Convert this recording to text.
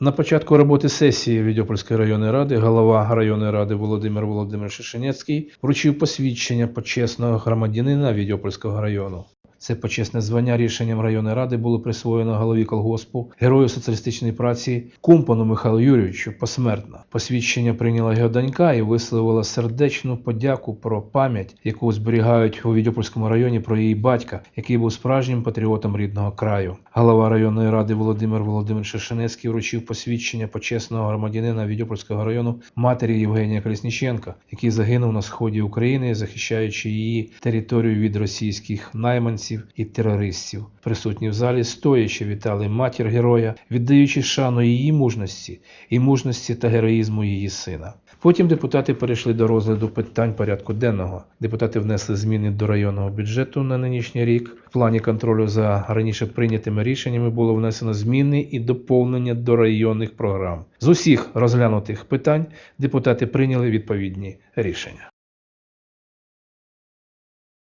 На початку роботи сесії Відьопольської районної ради голова районної ради Володимир Володимир Шишенецький вручив посвідчення почесного громадянина Відьопольського району. Це почесне звання рішенням районної ради було присвоєно голові колгоспу, герою соціалістичної праці Кумпану Михайлу Юрійовичу посмертно. Посвідчення прийняла його донька і висловила сердечну подяку про пам'ять, яку зберігають у Відьопольському районі про її батька, який був справжнім патріотом рідного краю. Голова районної ради Володимир Володимир Шишинецький вручив посвідчення почесного громадянина Відьопольського району матері Євгенія Колісніченка, який загинув на сході України, захищаючи її територію від російських найманців і терористів. Присутні в залі стоячи вітали матір героя, віддаючи шану її мужності і мужності та героїзму її сина. Потім депутати перейшли до розгляду питань порядку денного. Депутати внесли зміни до районного бюджету на нинішній рік. В плані контролю за раніше прийнятими рішеннями було внесено зміни і доповнення до районних програм. З усіх розглянутих питань депутати прийняли відповідні рішення.